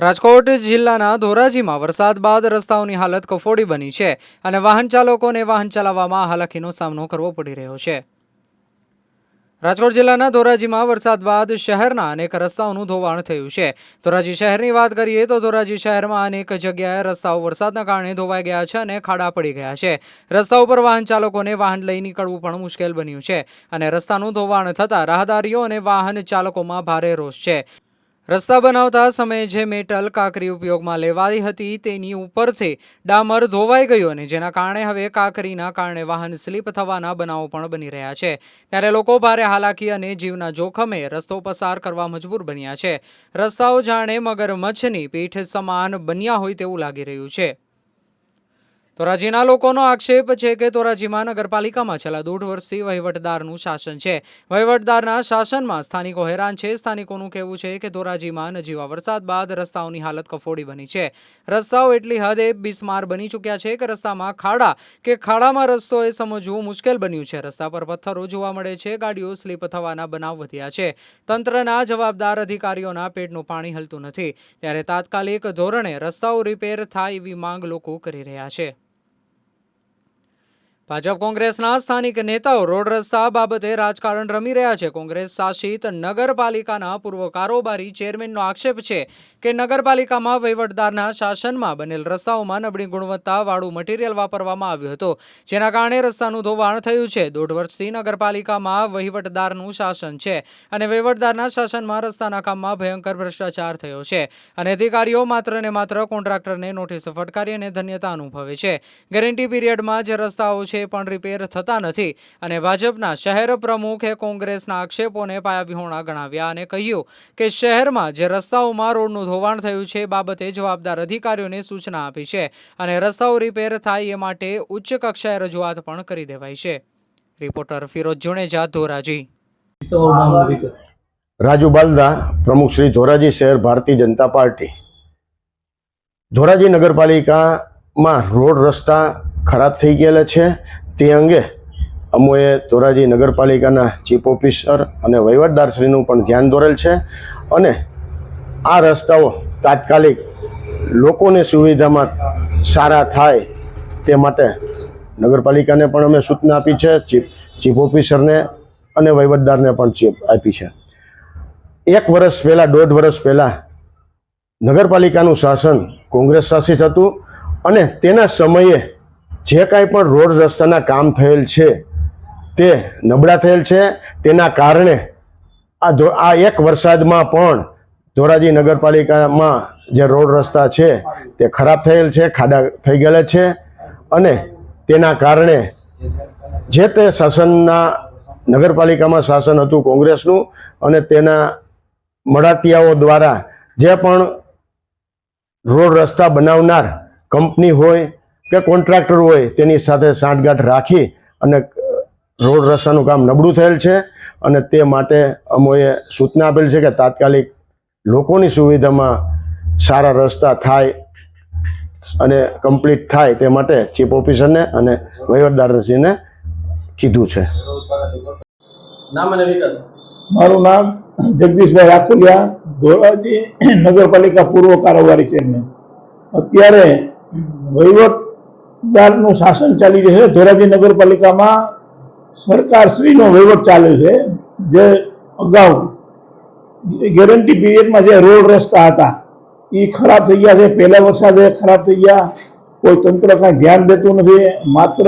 રાજકોટ જિલ્લાના ધોરાજીમાં વરસાદ બાદ રસ્તાઓની હાલત કફોડી બની છે અને વાહન ચાલકોને વાહન ચલાવવામાં હાલાકીનો સામનો કરવો પડી રહ્યો છે. રાજકોટ જિલ્લાના ધોરાજીમાં વરસાદ બાદ શહેરના અનેક રસ્તાઓનું ધોવાણ થયું છે. ધોરાજી શહેરની વાત કરીએ તો ધોરાજી શહેરમાં અનેક જગ્યાએ રસ્તાઓ વરસાદના કારણે ધોવાઈ ગયા છે અને ખાડા પડી ગયા છે. રસ્તા ઉપર વાહન ચાલકોને વાહન લઈ નીકળવું પણ મુશ્કેલ બન્યું છે અને રસ્તાનું ધોવાણ થતાં રાહદારીઓ અને વાહન ચાલકોમાં ભારે રોષ છે. રસ્તા બનાવતા સમયે જે મેટલ કાંકરી ઉપયોગમાં લેવાઈ હતી તેની ઉપરથી ડામર ધોવાઈ ગયું અને જેના કારણે હવે કાંકરીના કારણે વાહન સ્લીપ થવાના બનાવો પણ બની રહ્યા છે. ત્યારે લોકો ભારે હાલાકી અને જીવના જોખમે રસ્તો પસાર કરવા મજબૂર બન્યા છે. રસ્તાઓ જાણે મગરમચ્છની પીઠ સમાન બન્યા હોય તેવું લાગી રહ્યું છે. ધોરાજીના લોકોનો આક્ષેપ છે કે ધોરાજીમાં નગરપાલિકામાં છેલ્લા દોઢ વર્ષથી વહીવટદારનું શાસન છે. વહીવટદારના શાસનમાં સ્થાનિકો હેરાન છે. સ્થાનિકોનું કહેવું છે કે ધોરાજીમાં નજીવા વરસાદ બાદ રસ્તાઓની હાલત કફોડી બની છે. રસ્તાઓ એટલી હદે બિસ્માર બની ચૂક્યા છે કે રસ્તામાં ખાડા કે ખાડામાં રસ્તો એ સમજવું મુશ્કેલ બન્યું છે. રસ્તા પર પથ્થરો જોવા મળે છે. ગાડીઓ સ્લીપ થવાના બનાવ વધ્યા છે. તંત્રના જવાબદાર અધિકારીઓના પેટનું પાણી હલતું નથી. ત્યારે તાત્કાલિક ધોરણે રસ્તાઓ રિપેર થાય એવી માંગ લોકો કરી રહ્યા છે. ભાજપ કોંગ્રેસના સ્થાનિક નેતાઓ રોડ રસ્તા બાબતે રાજકારણ રમી રહ્યા છે. કોંગ્રેસ શાસિત નગરપાલિકાના પૂર્વ કારોબારી ચેરમેનનો આક્ષેપ છે કે નગરપાલિકામાં વહીવટદારના શાસનમાં બનેલ રસ્તાઓમાં નબળી ગુણવત્તાવાળું મટીરિયલ વાપરવામાં આવ્યું હતું. જેના કારણે રસ્તાનું ધોવાણ થયું છે. દોઢ વર્ષથી નગરપાલિકામાં વહીવટદારનું શાસન છે અને વહીવટદારના શાસનમાં રસ્તાના કામમાં ભયંકર ભ્રષ્ટાચાર થયો છે અને અધિકારીઓ માત્ર ને માત્ર કોન્ટ્રાક્ટરને નોટિસ ફટકારી અને ધન્યતા અનુભવે છે. ગેરંટી પીરિયડમાં જે રસ્તાઓ છે એ પણ રિપેર થતા નથી અને ભાજપના શહેર પ્રમુખે કોંગ્રેસના આક્ષેપોને પાયાવિહોણા ગણાવ્યા અને કહ્યું કે શહેરમાં જે રસ્તાઓમાં રોડનું ધોવાણ થયું છે બાબતે જવાબદાર અધિકારીઓને સૂચના આપી છે અને રસ્તાઓ રિપેર થાય એ માટે ઉચ્ચ કક્ષાએ રજૂઆત પણ કરી દેવાઈ છે. રિપોર્ટર ફિરોજ જુણેજા ધોરાજી. રાજુ બાલદા પ્રમુખ શ્રી ધોરાજી શહેર ભારતીય જનતા પાર્ટી. ધોરાજી નગરપાલિકામાં રોડ રસ્તા ખરાબ થઈ ગયેલા છે. તે અંગે અમોએ ધોરાજી નગરપાલિકાના ચીફ ઓફિસર અને વહીવટદારશ્રીનું પણ ધ્યાન દોરેલ છે અને આ રસ્તાઓ તાત્કાલિક લોકોની સુવિધામાં સારા થાય તે માટે નગરપાલિકાને પણ અમે સૂચના આપી છે, ચીફ ચીફ ઓફિસરને અને વહીવટદારને પણ ચીફ આપી છે. એક વર્ષ પહેલાં, દોઢ વર્ષ પહેલાં નગરપાલિકાનું શાસન કોંગ્રેસ શાસિત હતું અને તેના સમયે જે કાંઈ પણ રોડ રસ્તાના કામ થયેલ છે, તે નબળા થયેલ છે. તેના કારણે આ ધો, આ એક વરસાદમાં પણ ધોરાજી નગરપાલિકામાં જે રોડ રસ્તા છે, તે ખરાબ થયેલ છે, ખાડા થઈ ગયેલા છે અને તેના કારણે જે તે શાસનના, નગરપાલિકામાં શાસન હતું કોંગ્રેસનું અને તેના મળાતિયાઓ દ્વારા જે પણ રોડ રસ્તા બનાવનાર કંપની હોય કે કોન્ટ્રાક્ટર હોય તેની સાથે સાંઠગાંઠ રાખી અને રોડ રસ્તાનું કામ નબળું થયેલ છે અને તે માટે અમોએ સૂચના આપેલ છે કે તાત્કાલિક લોકોની સુવિધામાં સારા રસ્તા થાય અને કમ્પ્લીટ થાય તે માટે ચીફ ઓફિસરને અને વહીવટદારશ્રીને કીધું છે. નામ અને વિગત મારું નામ જગદીશભાઈ રાખુલિયા ધોરાજી નગરપાલિકા પૂર્વ કારોબારી ચેરમેન. અત્યારે વહીવટદારનું શાસન ચાલી રહ્યું છે. ધોરાજી નગરપાલિકામાં સરકારશ્રીનો વહીવટ ચાલે છે, જે અગાઉ ગેરંટી પીરિયડમાં જે રોડ રસ્તા હતા એ ખરાબ થઈ ગયા છે. પહેલા વરસાદે ખરાબ થઈ ગયા. કોઈ તંત્ર કાંઈ ધ્યાન દેતું નથી. માત્ર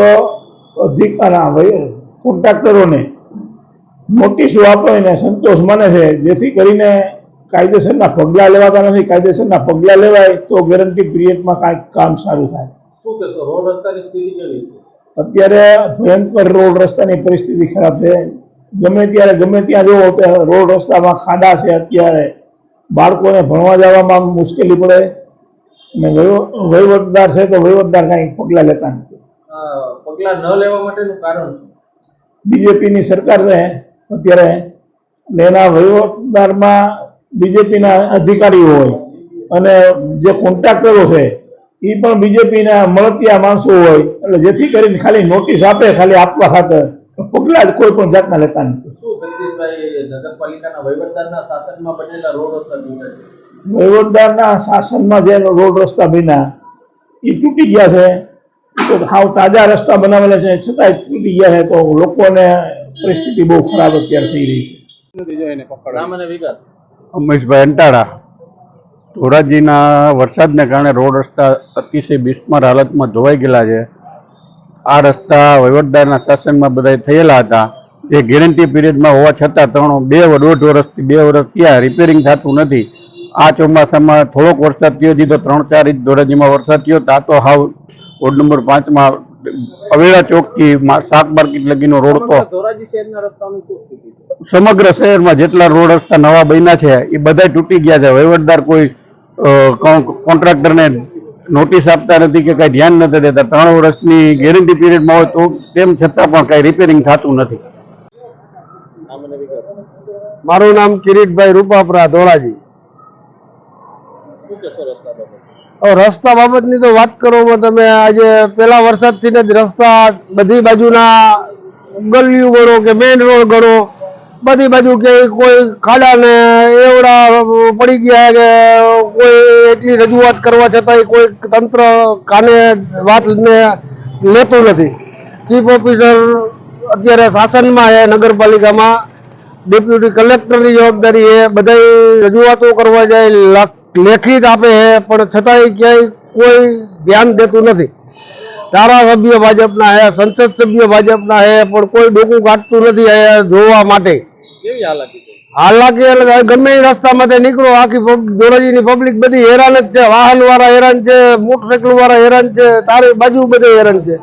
અધિકારના કોન્ટ્રાક્ટરોને નોટિસો આપીને સંતોષ માને છે. જેથી કરીને કાયદેસરના પગલાં લેવાતા નથી. કાયદેસરના પગલાં લેવાય તો ગેરંટી પિરિયડમાં કાંઈક કામ સારું થાય. શું કહેશો? રોડ રસ્તાની સ્થિતિ કેવી છે? અત્યારે ભયંકર રોડ રસ્તાની પરિસ્થિતિ ખરાબ છે. ગમે ત્યારે ગમે ત્યાં જુઓ કે રોડ રસ્તામાં ખાડા છે અત્યારે બાળકોને ભણવા જવામાં મુશ્કેલી પડે. અને વહીવટદાર છે તો વહીવટદાર કાંઈ પગલાં લેતા નથી. પગલાં ન લેવા માટેનું કારણ બીજેપીની સરકાર છે અત્યારે એના વહીવટદારમાં બીજેપીના અધિકારીઓ હોય અને જે કોન્ટ્રાક્ટરો છે એ પણ બીજેપીના મળતિયા માણસો હોય. એટલે જેથી કરીને ખાલી નોટિસ આપે ખાલી આપવા ખાતર. પગલા જ કોઈ પણ જાતના લેતા નથી. વહીવટદારના શાસનમાં જે રોડ રસ્તા બન્યા એ તૂટી ગયા છે. તો હાવ તાજા રસ્તા બનાવેલા છે. છતાંય તૂટી ગયા છે તો લોકોને પરિસ્થિતિ બહુ ખરાબ અત્યારે થઈ રહી છે. ઉમેશભાઈ અંટાળા. ધોરાજીના વરસાદને કારણે રોડ રસ્તા અતિશય બિસ્માર હાલતમાં ધોવાઈ ગયેલા છે. આ રસ્તા વહીવટદારના શાસનમાં બધા થયેલા હતા. એ ગેરંટી પીરિયડમાં હોવા છતાં ત્રણ બે દોઢ વર્ષથી બે વર્ષ થયા રિપેરિંગ થતું નથી. આ ચોમાસામાં થોડોક વરસાદ થયો છે તો ત્રણ ચાર ઇંચ ધોરાજીમાં વરસાદ થયો. તા તો હાવ વોર્ડ નંબર પાંચમાં અવેળા ચોકથી શાક માર્કેટ લગીનો રોડ તો સમગ્ર શહેરમાં જેટલા રોડ રસ્તા નવા બન્યા છે એ બધા તૂટી ગયા છે. વહીવટદાર કોઈ કોન્ટ્રાક્ટરને નોટિસ આપતા નથી કે કઈ ધ્યાન નથી દેતા. ત્રણ વર્ષની ગેરંટી પીરિયડમાં હોય તો તેમ છતાં પણ કઈ રિપેરિંગ થતું નથી. મારું નામ કિરીટભાઈ રૂપાપરા ધોળાજી. રસ્તા બાબતની તો વાત કરો તમે આજે પેલા વરસાદથી જ રસ્તા બધી બાજુના ગલીઓ ગણો કે મેઇન રોડ ગણો. બધી બાજુ કે કોઈ ખાડા ને એવડા પડી ગયા કે કોઈ એટલી રજૂઆત કરવા છતાંય કોઈ તંત્ર કાને વાત લેતું નથી. ચીફ ઓફિસર અત્યારે શાસનમાં છે, નગરપાલિકામાં. ડેપ્યુટી કલેક્ટરની જવાબદારી છે બધા રજૂઆતો કરવા જાય લખ- લેખિત આપે છે, પણ છતાંય ક્યાંય કોઈ ધ્યાન દેતું નથી. ધારાસભ્ય ભાજપના છે, સંસદ સભ્ય ભાજપના છે, પણ કોઈ ડોકું કાઢતું નથી જોવા માટે. કેવી હાલાકી એટલે ગમે એ રસ્તામાંથી નીકળો આખી ધોરાજીની પબ્લિક બધી હેરાન જ છે વાહન વાળા હેરાન છે મોટરસાયકલ વાળા હેરાન છે તારી બાજુ બધે હેરાન છે.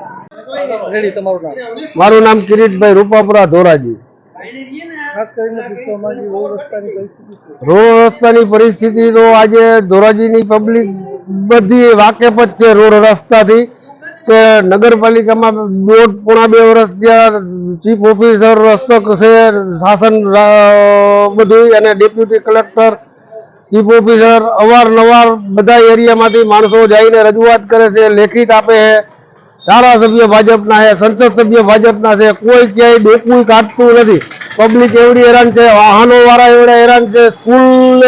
મારું નામ કિરીટભાઈ રૂપાપુરા ધોરાજી. રોડ રસ્તાની પરિસ્થિતિ તો આજે ધોરાજીની પબ્લિક બધી વાકેફ જ છે રોડ રસ્તાથી. કે નગરપાલિકામાં દોઢ પોણા બે વર્ષ ત્યાં ચીફ ઓફિસર રસ્તો છે, શાસન બધું, અને ડેપ્યુટી કલેક્ટર, ચીફ ઓફિસર, અવારનવાર બધા એરિયામાંથી માણસો જઈને રજૂઆત કરે છે, લેખિત આપે છે. ધારાસભ્ય ભાજપના છે, સંસદ સભ્ય ભાજપના છે, કોઈ ક્યાંય ડોકું કાઢતું નથી. પબ્લિક એવડી હેરાન છે વાહનો વાળા એવડા હેરાન છે સ્કૂલ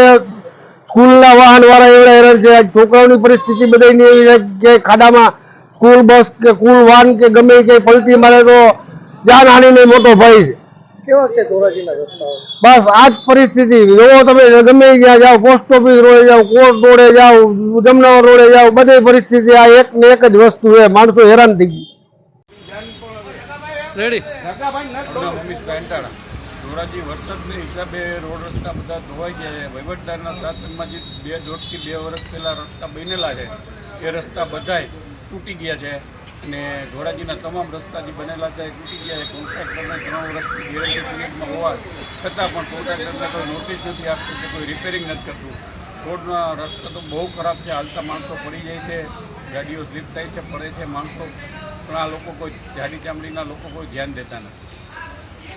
સ્કૂલના વાહન વાળા એવડા હેરાન છે. છોકરાઓની પરિસ્થિતિ બધાની એવી છે કે ખાડામાં સ્કૂલ બસ કે સ્કૂલ વાન કે ગમે તે પલટી મારે તો જાનહાનિનો મોટો ભય છે. કેવા છે ધોરાજીના રસ્તાઓ? બસ આ જ પરિસ્થિતિ. જોવો તમે ગમે ત્યાં જાઓ પોસ્ટ ઓફિસ રોડે જાઓ કોર્ટ રોડે જાઓ જમનાવર રોડે જાઓ બધી પરિસ્થિતિ આ એક ને એક જ વસ્તુ છે માણસો હેરાન થઈ ગઈ રેડી ધોરાજી વરસાદને હિસાબે રોડ રસ્તા બધા ધોવાઈ ગયા છે. વહીવટદારના શાસનમાં જે બે દોઢથી બે વર્ષ પહેલા રસ્તા બનેલા છે એ રસ્તા બધાય તૂટી ગયા છે અને ધોરાજીના તમામ રસ્તા જે બનેલા એ તૂટી ગયા છે. કોન્ટ્રાક્ટરને ત્રણ વર્ષથી ગેરંટી પીરિયડમાં હોવા છતાં પણ કોન્ટ્રાક્ટરને કોઈ નોટિસ નથી આપતું કે કોઈ રિપેરિંગ નથી કરતું. રોડના રસ્તા તો બહુ ખરાબ છે, હાલતા માણસો પડી જાય છે, ગાડીઓ સ્લીપ થાય છે, પડે છે માણસો. પણ આ લોકો કોઈ જાડી ચામડીના લોકો કોઈ ધ્યાન દેતા નથી.